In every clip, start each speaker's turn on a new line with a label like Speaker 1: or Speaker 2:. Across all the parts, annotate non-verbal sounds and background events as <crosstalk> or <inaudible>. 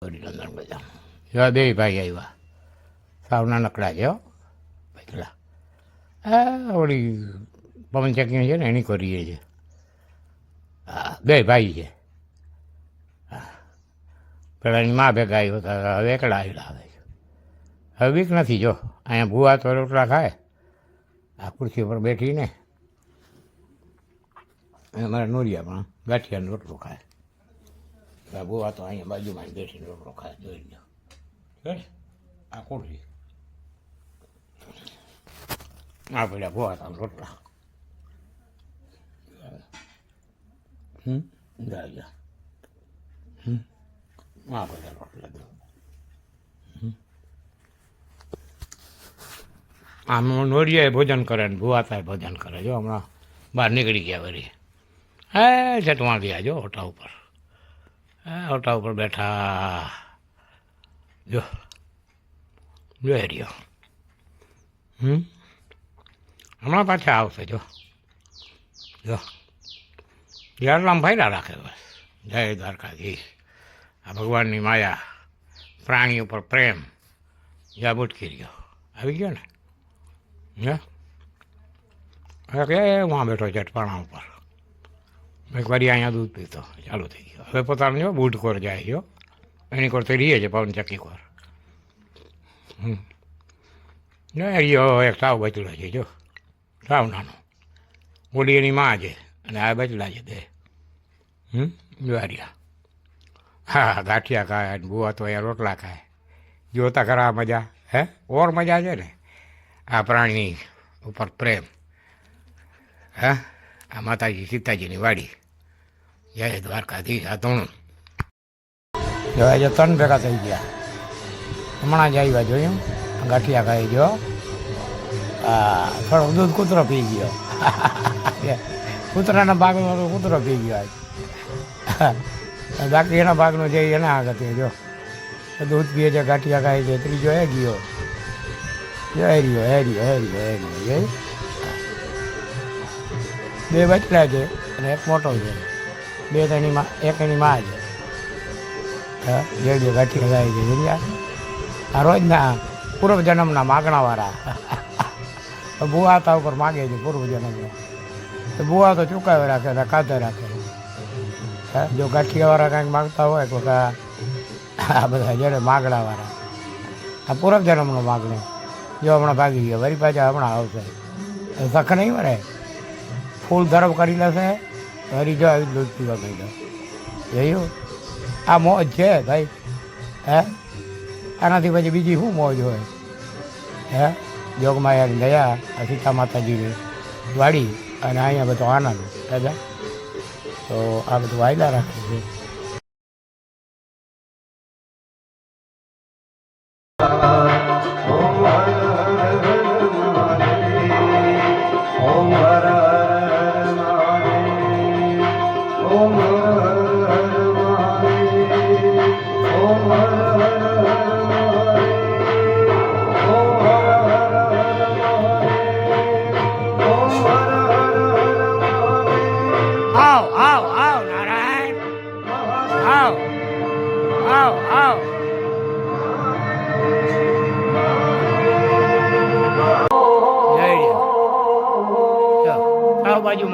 Speaker 1: બધા એવા બે ભાઈ. આવ્યા. સાવના નકડા છે પેલા. હા ઓળી પવન ચકીની છે ને, એની કરીએ છે. હા, બે ભાઈ છે. પેલા એની મા ભેગા આવ્યો હતા, હવે એકલા આવેલા આવે હવે બીક નથી, જો. અહીંયા ભૂવા તો રોટલા ખાય. આ ખુરશી પર બેઠીને અમારા નોરિયા પણ ગાંઠિયાનો રોટલો ખાય. ભૂવા તો અહીંયા બાજુમાં બેસીને રોટલો ખાય જોઈ લો આ ખુરશી આ પેલા ભૂવા તો રોટલા હમ જા હમ આ બધા રોટલા દો આમ નોરિયાએ ભોજન કરે ને ભુવાતાએ ભોજન કરે જો હમણાં બહાર નીકળી ગયા વળી હે ચટવા ગયા જો હોટા ઉપર હોટા ઉપર બેઠા. જો જોઈ રહ્યો. હમ? હમણાં પાછા આવશે, જો. જો. યારલામ ફાયદા રાખે બસ જય દ્વારકાધીશ. આ ભગવાનની માયા, પ્રાણી ઉપર પ્રેમ. યા બુટકી રહ્યો. આવી ગયો ને? હે? કે હું બેઠો ચટપાણા ઉપર. એક વાર અહીંયા દૂધ પીતો. ચાલુ થઈ ગયો. હવે પોતાનો જો બૂટ કોર જાય ગયો એની કોર તો રહીએ છે, પવન ચક્કી કોર હમ. જો રહ્યો એક સાવ બચડો છે, જો. સાવ નાનો. ઓલી એની માં છે, અને આ બચડા છે બે. હમ? જ્વારિયા હા ગાંઠિયા ખાય, અને બુઆ તો અહીંયા રોટલા ખાય. જોતા ખરા મજા, હે? ઓર મજા છે ને? આ પ્રાણી ઉપર પ્રેમ. હે? આ માતાજી સીતાજીની વાડી. જય દ્વારકાધીશ આ જોવા જો ત્રણ ભેગા થઈ ગયા. હમણાં જ આવ્યા જોયું? ગાંઠિયા ખાઈ ગયો. હા થોડો દૂધ કૂતરો પી ગયો. <laughs> કૂતરાના ભાગનો કૂતરો પી ગયો આજ. બાકી એના ભાગનું જે એના આગળ જો. દૂધ પીએ છે, ગાંઠિયા ખાઈ છે, ત્રીજો એ ગયો. જો, એ હેરિયો હેરિયો હેરિયો જોયું? બે બચડા છે અને એક મોટો છે. બે ત્રણ એક એની માં છે. જેડી ગાંઠી કરાવી છે આ રોજના પૂર્વ જન્મના માગણાવાળા. તો બુવા તા ઉપર માગે છે પૂર્વ જન્મના તો બુવા તો ચૂકાવી રાખે તા ખાતે રાખે. જો ગાંઠિયાવાળા કાંઈક માગતા હોય તો આ બધા જડે માગણાવાળા. આ પૂર્વ જન્મનો માગણો. જો હમણાં ભાગી ગયો વરી પાછા હમણાં આવશે. સખ નહીં મરે ફૂલ ધરમ કરી લેશે? વળી જો આવી દૂધ પીવા માંડ્યો. જોયું આ મોજ છે, ભાઈ. હે? આનાથી પછી બીજી શું મોજ હોય? હે? જોગમાયાની દયા, આ સીતા માતાજીની વાડી અને અહીંયા બધો આનંદ દાદા તો આ બધું વાયદા રાખે છે.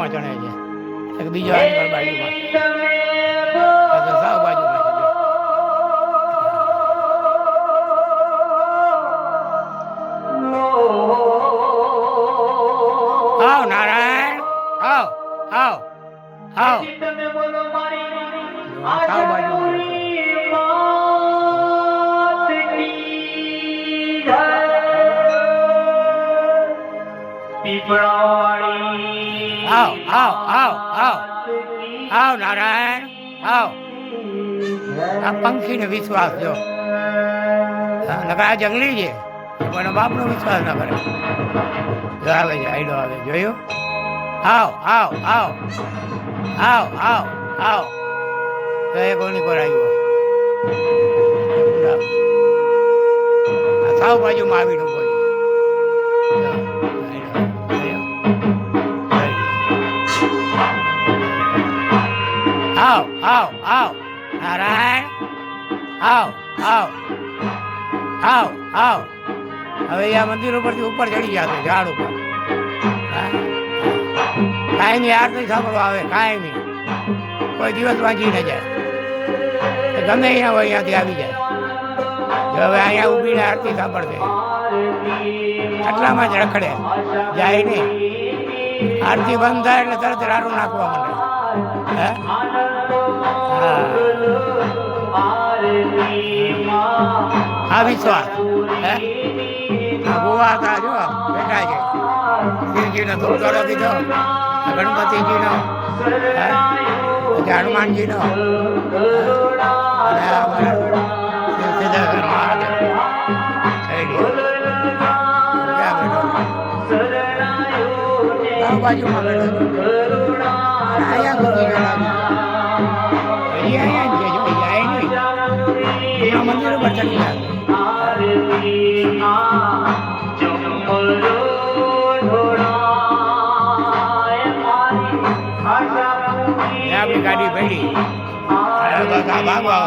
Speaker 1: બાજુમાં ચણે છે. એક બીજો animal બાજુમાં. સાવ બાજુમાં. આવ આવ આવ આવ આવ નારાયણ આવ આ પંખીને વિશ્વાસ જો આ જંગલી છે કોઈનો બાપનો વિશ્વાસ ના કરે જો આવે છે આઈડો આવે જોયું આવ આવ આવ આવ આવ આવ તો એ કોની પર આવ્યો સાવ બાજુમાં આવીને ઊભો આવ આવ આવ આવ આવ આવ આવ હવે આ મંદિર ઉપરથી ઉપર ચડી ગયા ઝાડ ઉપર. કાંઈ નહીં આરતી સાંભળવા આવે, કાંઈ નહીં. કોઈ દિવસ વાંચી ન જાય. ગમે અહીંયા હોય, અહીંયાથી આવી જાય. હવે અહીંયા ઊભીને આરતી સાંભળશે. આટલામાં જ રખડે. જાય નહીં. આરતી બંધ થાય એટલે તરત રાડું નાખવા માંડે. હે? હા વિશ્વાસ. હે? ગોવા હતા જો બેઠા છે. શિવજીનો ધૂપધોળો દીધો ગણપતિજીનો. પછી હનુમાનજીનો. બાજુમાં બેઠો છે. અહીંયા સુધી મંદિર ઉપર ચડી આપણી ગાડી પડી ભાગવા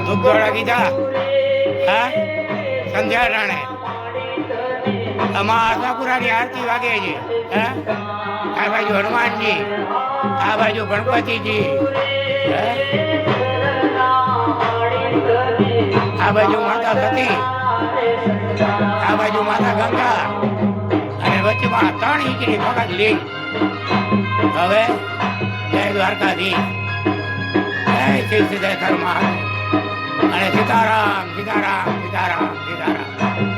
Speaker 1: ધૂપ ધોળા કીધા હા સંધ્યા રાણે આમાં આશાપુરાની આરતી વાગે છે આ બાજુ હનુમાનજી, આ બાજુ ગણપતિજી? આ બાજુ માતા સતી, આ બાજુ માતા ગંગા, અને વચ્ચેમાં ત્રણ ઇંચની ફકત લીંગ હવે જય દ્વારકાધીશ. જય શ્રી સિદ્ધેશ્વર મહારાજ. અને સીતારામ સીતારામ સીતારામ સીતારામ.